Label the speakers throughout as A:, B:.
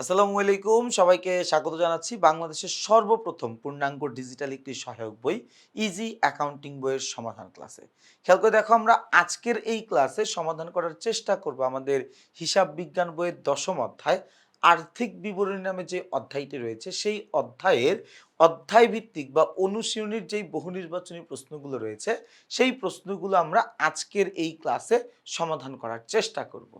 A: আসসালামু আলাইকুম। সবাইকে স্বাগত জানাচ্ছি বাংলাদেশের সর্বপ্রথম পূর্ণাঙ্গ ডিজিটাল একটি সহায়ক বই ইজি অ্যাকাউন্টিং বইয়ের সমাধান ক্লাসে খেয়াল করে দেখো, আমরা আজকের এই ক্লাসে সমাধান করার চেষ্টা করব আমাদের হিসাব বিজ্ঞান বইয়ের দশম অধ্যায়, আর্থিক বিবরণী নামে যে অধ্যায়টি রয়েছে, সেই অধ্যায়ের অধ্যায় ভিত্তিক বা অনুশীলনীর যেই বহু নির্বাচনী প্রশ্নগুলো রয়েছে, সেই প্রশ্নগুলো আমরা আজকের এই ক্লাসে সমাধান করার চেষ্টা করব।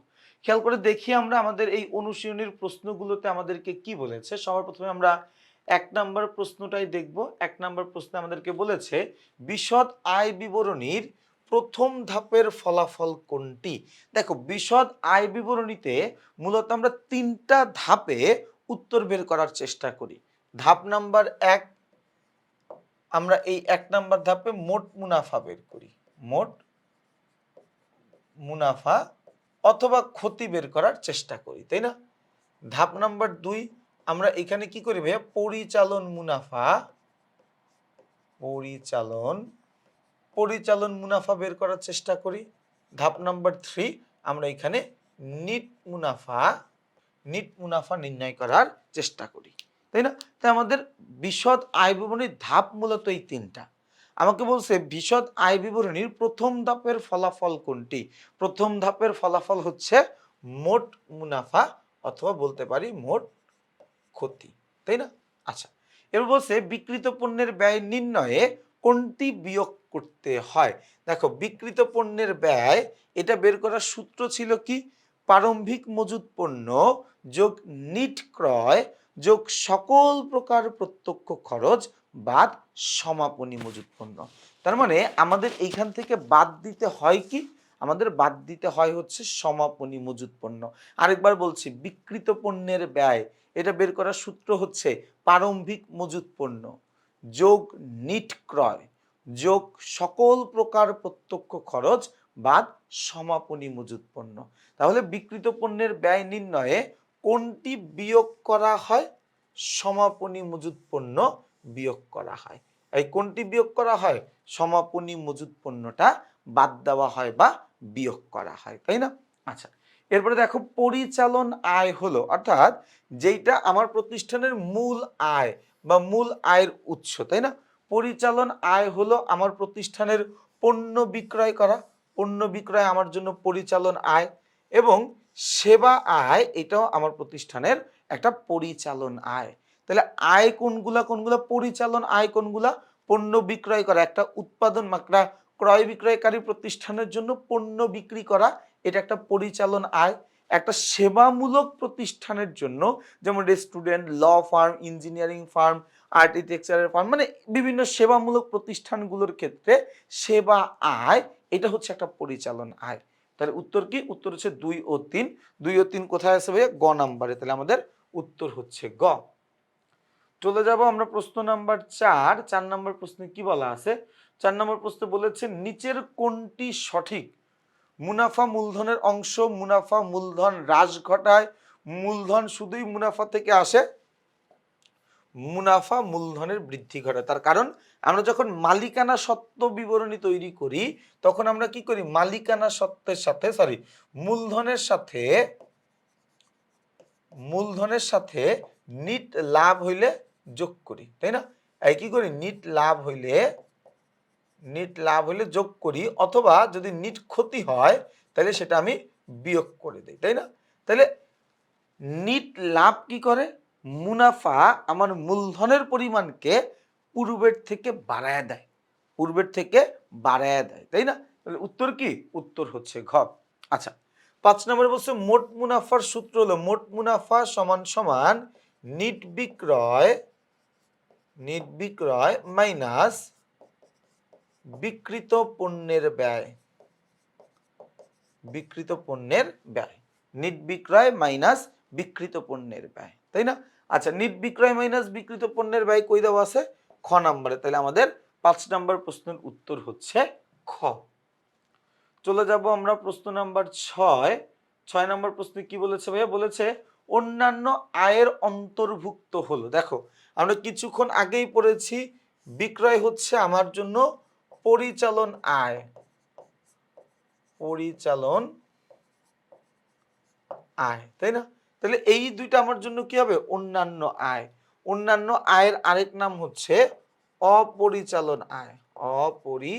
A: খেয়াল করে দেখি আমরা আমাদের এই অনুশীলনীর প্রশ্নগুলোতে আমাদেরকে কি বলেছে। সবার প্রথমে আমরা এক নাম্বার প্রশ্নটাই দেখব। এক নাম্বার প্রশ্নে আমাদেরকে বলেছে, বিশদ আয় বিবরণীর প্রথম ধাপের ফলাফল কোনটি? দেখো, বিশদ আয় বিবরণীতে মূলত আমরা তিনটা ধাপে উত্তর বের করার চেষ্টা করি। ধাপ নাম্বার এক, আমরা এই এক নাম্বার ধাপে মোট মুনাফা বের করি। মোট মুনাফা অথবা ক্ষতি বের করার চেষ্টা করি, তাই না? ধাপ নাম্বার দুই, আমরা এখানে কি করি ভাইয়া? পরিচালন মুনাফা, পরিচালন পরিচালন মুনাফা বের করার চেষ্টা করি। ধাপ নাম্বার থ্রি, আমরা এখানে নিট মুনাফা নিট মুনাফা নির্ণয় করার চেষ্টা করি, তাই না? তাই আমাদের বিশদ আয় বিবরণীর ধাপ মূলত এই তিনটা। আমাকে বলছে বিশদ আয় বিবরণীর প্রথম ধাপের ফলাফল কোনটি? প্রথম ধাপের ফলাফল হচ্ছে মোট মুনাফা অথবা বলতে পারি মোট ক্ষতি, তাই না? আচ্ছা এবার বলছে বিকৃত পণ্যের ব্যয় নির্ণয়ে কোনটি বিয়োগ করতে হয়? দেখো বিকৃত পণ্যের ব্যয়, এটা বের করার সূত্র ছিল কি? প্রারম্ভিক মজুদ পণ্য যোগ নিট ক্রয় যোগ সকল প্রকার প্রত্যক্ষ খরচ বাদ সমাপনী মজুদ পণ্য। তার মানে আমাদের এইখান থেকে বাদ দিতে হয় কি? আমাদের বাদ দিতে হয় হচ্ছে সমাপনী মজুদ পণ্য। আরেকবার বলছি, বিকৃত পণ্যের ব্যয়, এটা বের করার সূত্র হচ্ছে প্রারম্ভিক মজুদ পণ্য। যোগ নিট ক্রয়, যোগ সকল প্রকার প্রত্যক্ষ খরচ বাদ সমাপনী মজুদ পণ্য। তাহলে বিকৃত পণ্যের ব্যয় নির্ণয়ে কোনটি বিয়োগ করা হয়? সমাপনী মজুদ পণ্য বিয়োগ করা হয়। এই কোনটি বিয়োগ করা হয়? সমাপনী মজুদ পণ্যটা বাদ দেওয়া হয় বা বিয়োগ করা হয়, তাই না? আচ্ছা এরপরে দেখো পরিচালন আয় হলো, অর্থাৎ যেইটা আমার প্রতিষ্ঠানের মূল আয় বা মূল আয়ের উৎস, তাই না? পরিচালন আয় হলো আমার প্রতিষ্ঠানের পণ্য বিক্রয় করা, পণ্য বিক্রয় আমার জন্য পরিচালন আয় এবং সেবা আয়, এটাও আমার প্রতিষ্ঠানের একটা পরিচালন আয়। তাহলে আয় কোনগুলা কোনগুলা পরিচালন, আয় কোনগুলা পণ্য বিক্রয় করা। একটা উৎপাদন মাত্রা ক্রয় বিক্রয়কারী প্রতিষ্ঠানের জন্য পণ্য বিক্রি করা, এটা একটা পরিচালন আয়। একটা সেবামূলক প্রতিষ্ঠানের জন্য যেমন restaurant, law firm, engineering firm, আর্কিটেকচারের ফার্ম মানে বিভিন্ন সেবামূলক প্রতিষ্ঠানগুলোর ক্ষেত্রে সেবা আয়, এটা হচ্ছে একটা পরিচালন আয়। তাহলে উত্তর কি? উত্তর হচ্ছে দুই ও তিন। দুই ও তিন কোথায় ভাইয়া? গ নাম্বারে। তাহলে আমাদের উত্তর হচ্ছে গ। চলে যাব আমরা প্রশ্ন নাম্বার চার। চার নম্বর প্রশ্নে কি বলা আছে? চার নম্বর প্রশ্নে বলেছে, নিচের কোনটি সঠিক? মুনাফা মূলধনের অংশ, মুনাফা মূলধন হ্রাস ঘটায়, মূলধন শুধুই মুনাফা থেকে আসে, মুনাফা মূলধনের বৃদ্ধি ঘটায়। তার কারণ, আমরা যখন মালিকানা সত্ত্ব বিবরণী তৈরি করি, তখন আমরা কি করি? মালিকানা সত্ত্বের সাথে সরি মূলধনের সাথে মূলধনের সাথে নিট লাভ হইলে যোগ করি, তাই না? এই কি করি? নিট লাভ হইলে, নিট লাভ হইলে যোগ করি, অথবা যদি নিট ক্ষতি হয়, তাহলে সেটা আমি বিয়োগ করে দিই, তাই না? তাহলে নিট লাভ কি করে? মুনাফা আমার মূলধনের পরিমাণকে পূর্বের থেকে বাড়ায় দেয়, পূর্বের থেকে বাড়ায় দেয়, তাই না? তাহলে উত্তর কি? উত্তর হচ্ছে ঘ। আচ্ছা পাঁচ নম্বরে বলছে, মোট মুনাফার সূত্র হলো, মোট মুনাফা সমান সমান নিট বিক্রয় নিট বিক্রয় মাইনাস বিকৃত পণ্যের ব্যয়। বিকৃত পণ্যের ব্যয়। নিট বিক্রয় মাইনাস বিকৃত পণ্যের ব্যয়। তাই না? আচ্ছা নিট বিক্রয় মাইনাস বিকৃত পণ্যের ব্যয় কই দেওয়া আছে? খ নম্বরে। তাহলে আমাদের পাঁচ নম্বর প্রশ্নের উত্তর হচ্ছে খ। চলে যাব আমরা প্রশ্ন নাম্বার ছয়। ছয় নম্বর প্রশ্নে কি বলেছে ভাইয়া? বলেছে, অন্যান্য আয়ের অন্তর্ভুক্ত হলো। দেখো আমরা কিছুক্ষণ আগেই পড়েছি, বিক্রয় হচ্ছে আমার জন্য পরিচালন আয়। পরিচালন আয়, তাই না? তাহলে এই দুইটা আমার জন্য কি হবে? অন্যান্য আয়। অন্যান্য আয়ের আরেক নাম হচ্ছে অপরিচালন আয়। অপরি,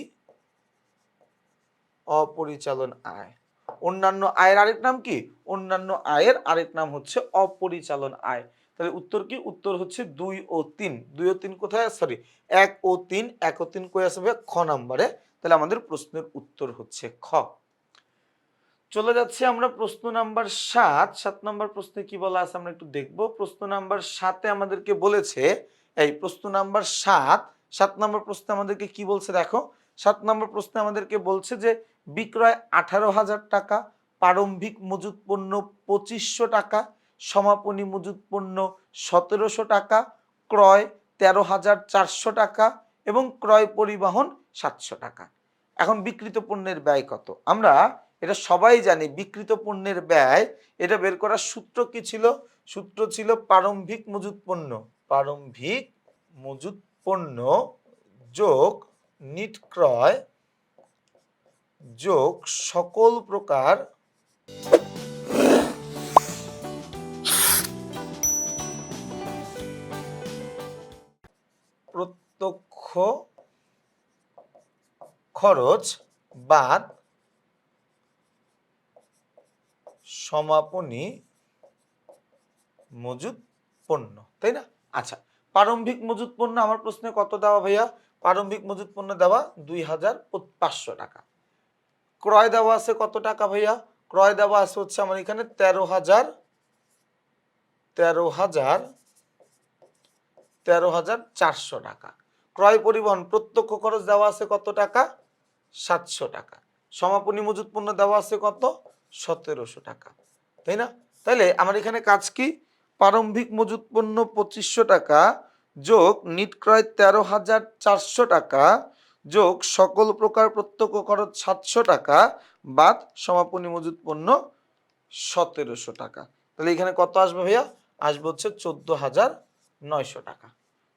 A: অপরিচালন আয়। অন্যান্য আয়ের আরেক নাম কি? অন্যান্য আয়ের আরেক নাম হচ্ছে অপরিচালন আয়। তাহলে উত্তর কি? উত্তর হচ্ছে দুই ও তিন। দুই ও তিন কোথায়? সরি এক ও তিন। এক ও তিন কই আসবে? খ নাম্বারে। তাহলে আমাদের প্রশ্নের উত্তর হচ্ছে খ। চলে যাচ্ছে আমরা প্রশ্ন নাম্বার সাত। সাত নম্বর প্রশ্নে কি বলা আছে আমরা একটু দেখব। প্রশ্ন নাম্বার সাতে আমাদেরকে বলেছে, এই প্রশ্ন নাম্বার সাত সাত নম্বর প্রশ্নে আমাদেরকে কি বলছে দেখো? সাত নম্বর প্রশ্নে আমাদেরকে বলছে যে বিক্রয় আঠারো হাজার টাকা, প্রারম্ভিক মজুত পণ্য পঁচিশশো টাকা সমাপনী মজুত পণ্য সতেরোশো টাকা, ক্রয় তেরো হাজার চারশো টাকা এবং ক্রয় পরিবহন সাতশো টাকা। এখন বিকৃত পণ্যের ব্যয় কত? আমরা এটা সবাই জানি বিকৃত পণ্যের ব্যয়, এটা বের করার সূত্র কি ছিল? সূত্র ছিল প্রারম্ভিক মজুত পণ্য। প্রারম্ভিক মজুত পণ্য যোগ নিট ক্রয় যোগ সকল প্রকার খরচ বাদ সমাপনী মজুদ পণ্য, তাই না? আচ্ছা প্রারম্ভিক মজুদ পণ্য আমার প্রশ্নে কত দেওয়া ভাইয়া? প্রারম্ভিক মজুদ পণ্য দেওয়া দুই হাজার পাঁচশো টাকা। ক্রয় দেওয়া আছে কত টাকা ভাইয়া? ক্রয় দেওয়া আছে হচ্ছে আমার এখানে তেরো হাজার তেরো হাজার তেরো হাজার চারশো টাকা। ক্রয় পরিবহন প্রত্যক্ষ খরচ দেওয়া আছে কত টাকা? সাতশো টাকা। সমাপনী মজুদ পণ্য দেওয়া আছে কত? সতেরোশো টাকা। তাই না? তাহলে আমার এখানে কাজ কি? প্রারম্ভিক মজুদ পণ্য পঁচিশশো টাকা যোগ নিট ক্রয় তেরো হাজার চারশো টাকা যোগ সকল প্রকার প্রত্যক্ষ খরচ সাতশো টাকা, বাদ সমাপনী মজুদ পণ্য সতেরোশো টাকা। তাহলে এখানে কত আসবে ভাইয়া? আসবে হচ্ছে চোদ্দ হাজার নয়শো টাকা।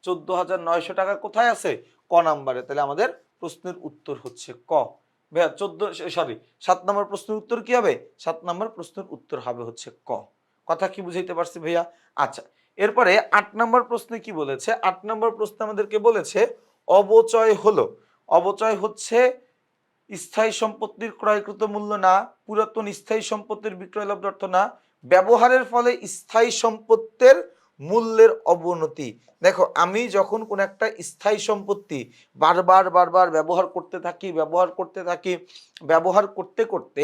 A: চোদ্দ হাজার নয়শো টাকা কোথায় আছে? ক নাম্বারে। তাহলে আমাদের প্রশ্নের উত্তর হচ্ছে ক। ভাইয়া, চোদ্দ, সরি, সাত নম্বর প্রশ্নের উত্তর কি হবে? সাত নম্বর প্রশ্নের উত্তর হবে হচ্ছে ক। কথা কি বুঝাইতে পারছি ভাইয়া? আচ্ছা এরপরে আট নম্বর প্রশ্নে কি বলেছে? আট নম্বর প্রশ্নে আমাদেরকে বলেছে, অবচয় হলো। অবচয় হচ্ছে স্থায়ী সম্পত্তির ক্রয়কৃত মূল্য না, পুরাতন স্থায়ী সম্পত্তির বিক্রয় লব্ধ অর্থ না, ব্যবহারের ফলে স্থায়ী সম্পত্তির মূল্যের অবনতি। দেখো, আমি যখন কোন একটা স্থায়ী সম্পত্তি বারবার বারবার ব্যবহার করতে থাকি, ব্যবহার করতে থাকি, ব্যবহার করতে করতে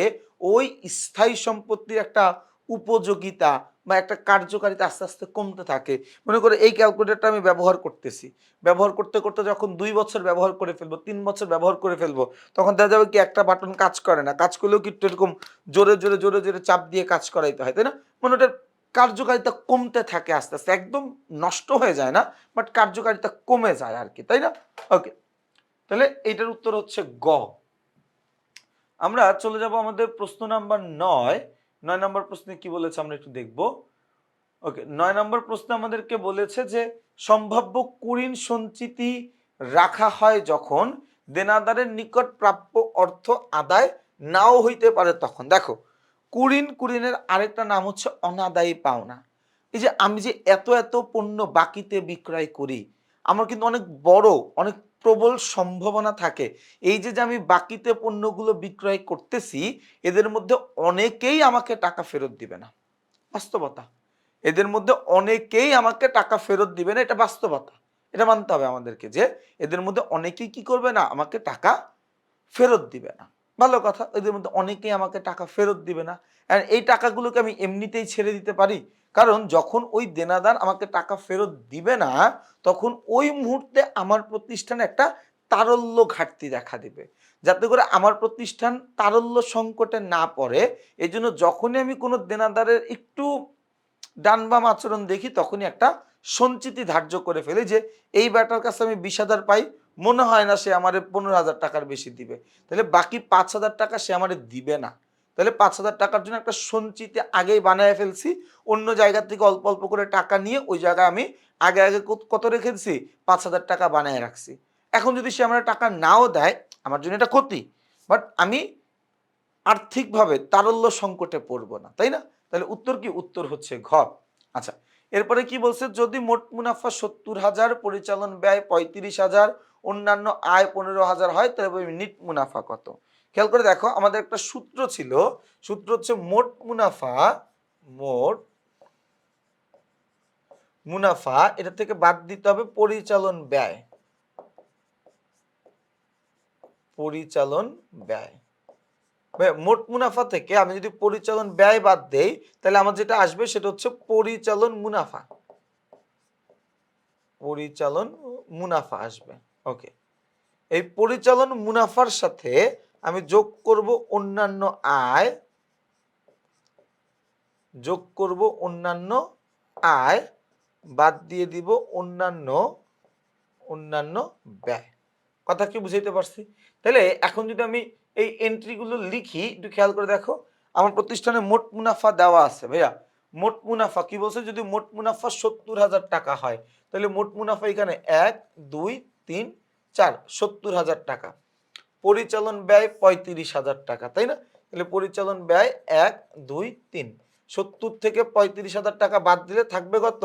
A: ওই স্থায়ী সম্পত্তির একটা উপযোগিতা বা একটা কার্যকারিতা আস্তে আস্তে কমতে থাকে। মনে করো, এই ক্যালকুলেটরটা আমি ব্যবহার করতেছি। ব্যবহার করতে করতে যখন দুই বছর ব্যবহার করে ফেলব, তিন বছর ব্যবহার করে ফেলব, তখন দেখা যাবে কি একটা বাটন কাজ করে না। কাজ করলেও কিন্তু এরকম জোরে জোরে জোরে জোরে চাপ দিয়ে কাজ করাইতে হয়, তাই না? মানে ওটার কার্যকারিতা কমতে থাকে আস্তে আস্তে। একদম নষ্ট হয়ে যায় না বাট কার্যকারিতা কমে যায় আর কি, তাই না? ওকে তাহলে এইটার উত্তর হচ্ছে গ। আমরা চলে যাব আমাদের প্রশ্ন নাম্বার নয়। নয় নম্বর প্রশ্নে কি বলেছে আমরা একটু দেখব। ওকে নয় নম্বর প্রশ্ন আমাদেরকে বলেছে যে, সম্ভাব্য কুড়িন সঞ্চিতি রাখা হয় যখন দেনাদারের নিকট প্রাপ্য অর্থ আদায় নাও হইতে পারে তখন। দেখো কুড়িন কুরিনের আরেকটা নাম হচ্ছে অনাদায়ী পাওনা। এই যে আমি যে এত এত পণ্য বাকিতে বিক্রয় করি, আমার কিন্তু অনেক বড়, অনেক প্রবল সম্ভাবনা থাকে। এই যে যে আমি বাকিতে পণ্যগুলো বিক্রয় করতেছি, এদের মধ্যে অনেকেই আমাকে টাকা ফেরত দিবে না। বাস্তবতা। এদের মধ্যে অনেকেই আমাকে টাকা ফেরত দিবে না, এটা বাস্তবতা। এটা মানতে হবে আমাদেরকে যে, এদের মধ্যে অনেকেই কি করবে না, আমাকে টাকা ফেরত দিবে না। ভালো কথা, এদের মধ্যে অনেকেই আমাকে টাকা ফেরত দিবে না। আর এই টাকাগুলোকে আমি এমনিতেই ছেড়ে দিতে পারি। কারণ যখন ওই দেনাদার আমাকে টাকা ফেরত দিবে না, তখন ওই মুহূর্তে আমার প্রতিষ্ঠানে একটা তারল্য ঘাটতি দেখা দিবে। যাতে করে আমার প্রতিষ্ঠান তারল্য সংকটে না পড়ে। এই জন্য যখনই আমি কোনো দেনাদারের একটু ডান বাম আচরণ দেখি, তখনই একটা সঞ্চিতি ধার্য করে ফেলি যে, এই ব্যাটার কাছে আমি হাজার পাই মনে হয় না সে আমার পনেরো হাজার টাকার বেশি দিবে। তাহলে বাকি পাঁচ হাজার টাকা সে আমার দিবে না। তাহলে পাঁচ হাজার টাকার জন্য একটা সঞ্চিতি আগেই বানিয়ে ফেলছি, অন্য জায়গা থেকে অল্প অল্প করে টাকা নিয়ে ওই জায়গায় আমি আগে আগে কত- রেখেছি পাঁচ হাজার টাকা বানিয়ে রাখছি। এখন যদি সে আমার টাকা নাও দেয়, আমার জন্য এটা ক্ষতি। বাট আমি আর্থিকভাবে তারল্য সংকটে পড়ব না, তাই না? তাহলে উত্তর কি? উত্তর হচ্ছে ঘ। আচ্ছা এরপরে কি বলছে? যদি মোট মুনাফা সত্তর হাজার, পরিচালন ব্যয় পঁয়ত্রিশ হাজার অন্যান্য আয় পনেরো হাজার হয়, তাহলে নিট মুনাফা কত? খেয়াল করে দেখো, আমাদের একটা সূত্র ছিল, সূত্র হচ্ছে মোট মুনাফা মোট মুনাফা, এটা থেকে বাদ দিতে হবে পরিচালন ব্যয়। পরিচালন ব্যয়। মোট মুনাফা থেকে আমি যদি পরিচালন ব্যয় বাদ দেই, তাহলে আমার যেটা আসবে সেটা হচ্ছে পরিচালন মুনাফা। পরিচালন মুনাফা আসবে। ওকে এই পরিচালন মুনাফার সাথে আমি যোগ করব অন্যান্য আয়, যোগ করব অন্যান্য আয়, বাদ দিয়ে দিব অন্যান্য অন্যান্য ব্যয়। কথা কি বুঝাইতে পারছি? তাহলে এখন যদি আমি এই এন্ট্রিগুলো লিখি, একটু খেয়াল করে দেখো, আমার প্রতিষ্ঠানে মোট মুনাফা দেওয়া আছে, ভাইয়া। মোট মুনাফা, কি বলছে? যদি মোট মুনাফা সত্তর হাজার টাকা হয়, তাহলে মোট মুনাফা এখানে এক, দুই তিন, চার, সত্তর হাজার টাকা। পরিচালন ব্যয় পঁয়ত্রিশ হাজার টাকা, তাই না? তাহলে পরিচালন ব্যয় এক, দুই, তিন। সত্তর থেকে পঁয়ত্রিশ হাজার টাকা বাদ দিলে থাকবে কত?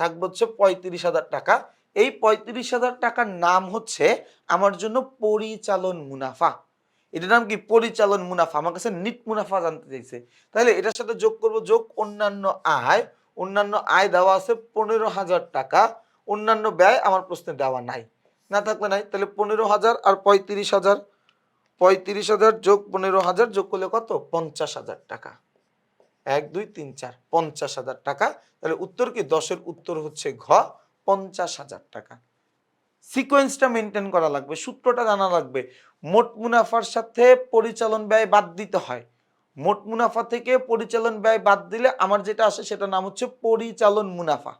A: থাকবে হচ্ছে পঁয়ত্রিশ হাজার টাকা। এই পঁয়ত্রিশ হাজার টাকার নাম হচ্ছে আমার জন্য পরিচালন মুনাফা। এটার নাম কি? পরিচালন মুনাফা। আমার কাছে নিট মুনাফা জানতে চাইছে। তাহলে এটার সাথে যোগ করব, যোগ অন্যান্য আয়। অন্যান্য আয় দেওয়া আছে পনেরো হাজার টাকা। অন্যান্য ব্যয় আমার প্রশ্নে দেওয়া নাই। না থাকলে নাই, তাহলে পনেরো হাজার আর পঁয়ত্রিশ হাজার। পঁয়ত্রিশ হাজার যোগ পনেরো হাজার, যোগ করলে কত? পঞ্চাশ হাজার টাকা। এক, দুই, তিন, চার, পঞ্চাশ হাজার টাকা। তাহলে উত্তর কি? দশের উত্তর হচ্ছে ঘ, পঞ্চাশ হাজার টাকা। সিকোয়েন্সটা মেনটেন করা লাগবে, সূত্রটা জানা লাগবে। মোট মুনাফার সাথে পরিচালন ব্যয় বাদ দিতে হয়। মোট মুনাফা থেকে পরিচালন ব্যয় বাদ দিলে আমার যেটা আসে সেটা নাম হচ্ছে পরিচালন মুনাফা।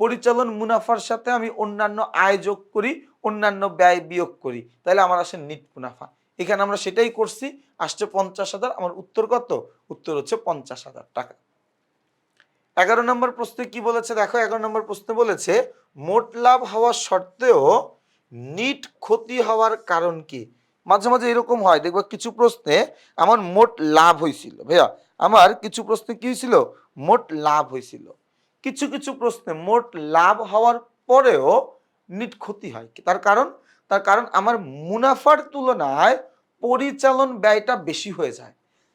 A: পরিচালন মুনাফার সাথে আমি অন্যান্য আয় যোগ করি, অন্যান্য ব্যয় বিয়োগ করি। তাহলে আমার আসে নিট মুনাফা। এখানে আমরা সেটাই করছি, আসছে পঞ্চাশ হাজার, আমার উত্তর কত? উত্তর হচ্ছে পঞ্চাশ হাজার টাকা। এগারো নম্বর প্রশ্নে কি বলেছে? দেখো, এগারো নম্বর প্রশ্নে বলেছে, মোট লাভ হওয়ার সত্ত্বেও নিট ক্ষতি হওয়ার কারণ কি? মাঝে মাঝে এরকম হয়, দেখব কিছু প্রশ্নে আমার মোট লাভ হয়েছিল ভাইয়া, আমার কিছু প্রশ্নে কি হয়েছিল মোট লাভ হয়েছিল কিছু কিছু প্রশ্নে মোট লাভ হওয়ার পরেও নিট ক্ষতি হয়। তার কারণ তার কারণ আমার মুনাফার তুলনায় পরিচালন ব্যয়টা বেশি হয়ে যায়।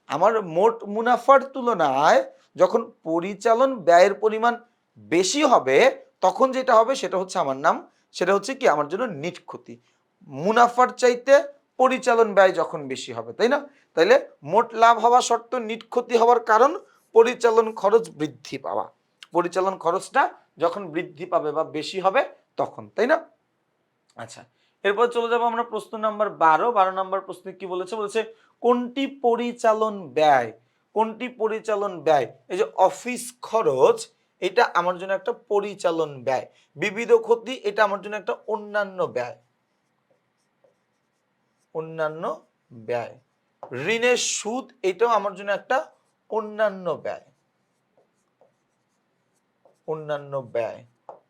A: আমার মোট মুনাফার তুলনায় যখন পরিচালন ব্যয়ের পরিমাণ বেশি হবে, তখন যেটা হবে সেটা হচ্ছে আমার নাম, সেটা হচ্ছে কি আমার জন্য নিট ক্ষতি। মুনাফার চাইতে পরিচালন ব্যয় যখন বেশি হবে, তাই না? তাইলে মোট লাভ হওয়া সত্ত্বেও নিট ক্ষতি হওয়ার কারণ পরিচালন খরচ বৃদ্ধি পাওয়া। পরিচালন খরচটা যখন বৃদ্ধি পাবে বা বেশি হবে তখন, তাই না? আচ্ছা এরপর চলে যাব আমরা প্রশ্ন নাম্বার বারো। বারো নাম্বার প্রশ্নে কি বলেছে? বলেছে, কোনটি পরিচালন ব্যয়? কোনটি পরিচালন ব্যয়? এই যে অফিস খরচ, এটা আমার জন্য একটা পরিচালন ব্যয়। বিবিধ ক্ষতি, এটা আমার জন্য একটা অন্যান্য ব্যয়। অন্যান্য ব্যয়। ঋণের সুদ, এটাও আমার জন্য একটা অন্যান্য ব্যয়। অন্যান্য ব্যয়।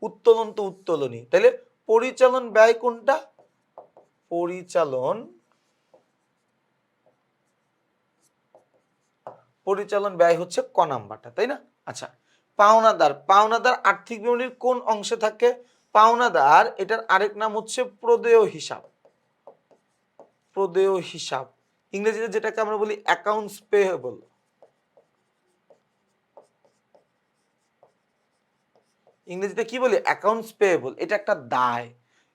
A: উত্তোলন তো উত্তোলনই। তাহলে পরিচালন ব্যয় কোনটা? পরিচালন পরিচালন ব্যয় হচ্ছে ক নাম্বারটা, তাই না? আচ্ছা পাওনাদার। পাওনাদার আর্থিক বিবরণীর কোন অংশে থাকে? পাওনাদার, এটার আরেক নাম হচ্ছে প্রদেয় হিসাব। প্রদেয় হিসাব। ইংরেজিতে যেটাকে আমরা বলি অ্যাকাউন্টস পেয়েবল ইংরেজিতে কি বলি? অ্যাকাউন্টস পেয়েবল এটা একটা দায়।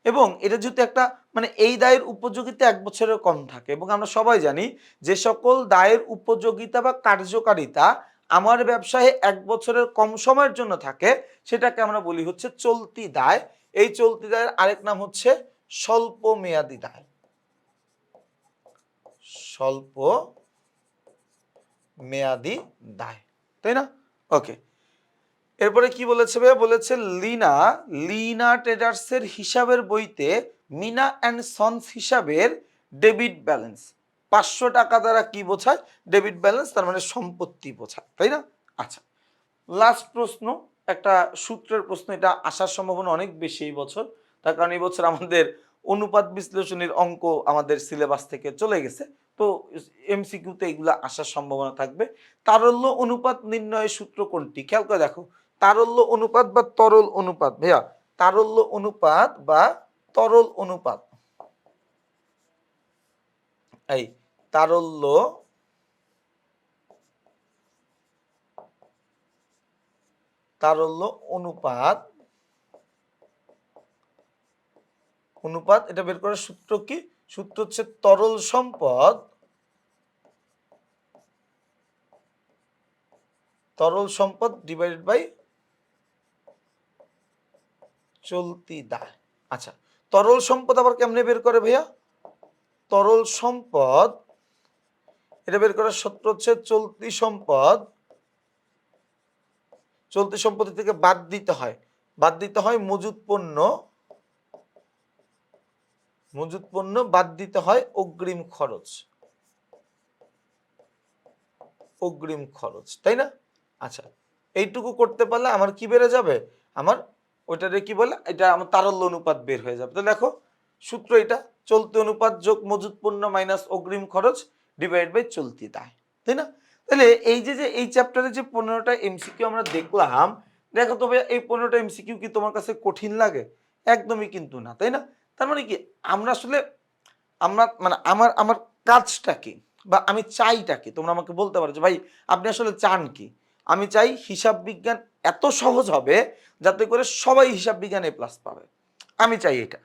A: এবং এটা যেহেতু একটা মানে এই দায়ের উপযোগিতা এক বছরের কম থাকে। এবং আমরা সবাই জানি যে সকল দায়ের উপযোগিতা বা কার্যকারিতা আমার ব্যবসায় এক বছরের কম সময়ের জন্য থাকে। সেটাকে আমরা বলি হচ্ছে চলতি দায়। এই চলতি দায়ের আরেক নাম হচ্ছে স্বল্প মেয়াদি দায়। স্বল্প মেয়াদি দায়। তাই না? ওকে এরপরে কি বলেছে ভাইয়া? বলেছে লিনা লিনা ট্রেডার্সের হিসাবের বইতে মিনা অ্যান্ড সন্স হিসাবের ডেবিট ব্যালেন্স। পাঁচশো টাকা দ্বারা কি বোঝায়? ডেবিট ব্যালেন্স, তার মানে সম্পত্তি বোঝায়, তাই না? আচ্ছা লাস্ট প্রশ্ন, একটা সূত্রের প্রশ্ন, এটা আসার সম্ভাবনা অনেক বেশি এই বছর। তার কারণ এই বছর আমাদের অনুপাত বিশ্লেষণের অঙ্ক আমাদের সিলেবাস থেকে চলে গেছে। তো এমসিকিউতে এগুলো আসার সম্ভাবনা থাকবে। তারল্য অনুপাত নির্ণয়ের সূত্র কোনটি? খেয়াল করে দেখো। তারল্য অনুপাত বা তরল অনুপাত? ভাইয়া, তারল্য অনুপাত বা তরল অনুপাত। এই তারল্য তারল্য অনুপাত অনুপাত, এটা বের করার সূত্র কি? সূত্র হচ্ছে তরল সম্পদ তরল সম্পদ ডিভাইডেড বাই চলতি দায়। আচ্ছা তরল সম্পদ আবার কেমনে বের করে ভাইয়া? তরল সম্পদ, এটা বের করার সূত্র হচ্ছে চলতি সম্পদ, চলতি সম্পত্তি থেকে বাদ দিতে হয়। বাদ দিতে হয় মজুদ পণ্য মজুদ পণ্য বাদ দিতে হয় অগ্রিম খরচ। অগ্রিম খরচ, তাই না? আচ্ছা এইটুকু করতে পারলে আমার কি বেড়ে যাবে? আমার ওইটারে কি বলে? এটা আমার তারল্য অনুপাত বের হয়ে যাবে। তো দেখো, সূত্র এটা, চলতি অনুপাত যোগ মজুদ পণ্য মাইনাস অগ্রিম খরচ ডিভাইড বাই চলতি দায় তাই না? তাহলে এই যে যে এই চ্যাপ্টারে যে পনেরোটা এমসিকিউ আমরা দেখলাম, দেখো তবে এই পনেরোটা এমসিকিউ কি তোমার কাছে কঠিন লাগে? একদমই কিন্তু না, তাই না? তার মানে কি, আমরা আসলে, আমরা মানে আমার আমার কাজটা কি, বা আমি চাইটা কি? তোমরা আমাকে বলতে পারো যে, ভাই, আপনি আসলে চান কি? আমি চাই হিসাব বিজ্ঞান এত সহজ হবে যাতে করে সবাই হিসাব বিজ্ঞানে প্লাস পাবে। আমি চাই এটা।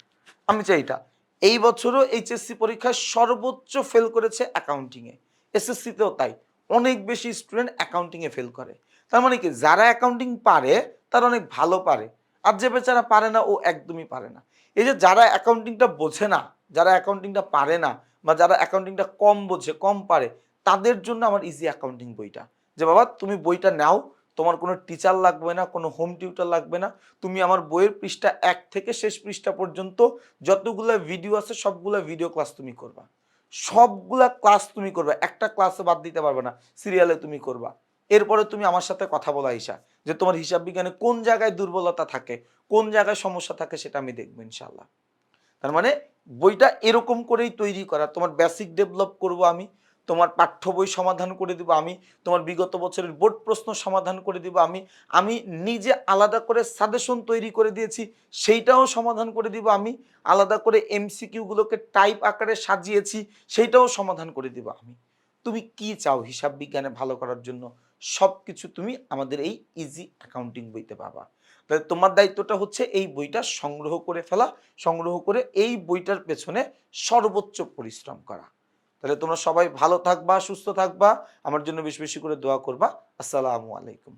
A: আমি চাই এটা। এই বছরও এইচএসসি পরীক্ষায় সর্বোচ্চ ফেল করেছে অ্যাকাউন্টিংয়ে এসএসসিতেও তাই। অনেক বেশি স্টুডেন্ট অ্যাকাউন্টিংয়ে ফেল করে। তার মানে কি? যারা অ্যাকাউন্টিং পারে, তারা অনেক ভালো পারে। আর যে বেচারা পারে না, ও একদমই পারে না। এই যে যারা অ্যাকাউন্টিংটা বোঝে না, যারা অ্যাকাউন্টিংটা পারে না বা যারা অ্যাকাউন্টিংটা কম বোঝে, কম পারে, তাদের জন্য আমার ইজি অ্যাকাউন্টিং বইটা। যে বাবা, তুমি বইটা নাও, তোমার কোনো টিচার লাগবে না, কোনো হোম টিউটার লাগবে না। তুমি আমার বইয়ের পৃষ্ঠা এক থেকে শেষ পৃষ্ঠা পর্যন্ত যতগুলো ভিডিও আছে, সবগুলো ভিডিও ক্লাস তুমি করবা। সবগুলা ক্লাস তুমি করবা। একটা ক্লাসে বাদ দিতে পারবে না সিরিয়ালে তুমি করবা। এরপরে তুমি আমার সাথে কথা বলা ইসা যে তোমার হিসাব বিজ্ঞানে কোন জায়গায় দুর্বলতা থাকে, কোন জায়গায় সমস্যা থাকে সেটা আমি দেখব ইনশাল্লাহ তার মানে বইটা এরকম করেই তৈরি করা। তোমার বেসিক ডেভেলপ করব আমি। তোমার পাঠ্য বই সমাধান করে দিব আমি, তোমার বিগত বছরের বোর্ড প্রশ্ন সমাধান করে দিব আমি আমি নিজে আলাদা করে সাজেশন তৈরি করে দিয়েছি, সেইটাও সমাধান করে দিব আমি, আলাদা করে এমসিকিউগুলোকে টাইপ আকারে সাজিয়েছি, সেইটাও সমাধান করে দিব আমি। তুমি কি চাও হিসাব বিজ্ঞানে ভালো করার জন্য? সব কিছু তুমি আমাদের এই ইজি অ্যাকাউন্টিং বইতে পাবা। তাহলে তোমার দায়িত্বটা হচ্ছে এই বইটা সংগ্রহ করে ফেলা, সংগ্রহ করে এই বইটার পেছনে সর্বোচ্চ পরিশ্রম করা। তাহলে তোমরা সবাই ভালো থাকবা, সুস্থ থাকবা। আমার জন্য বেশি বেশি করে দোয়া করবা। আসসালামু আলাইকুম।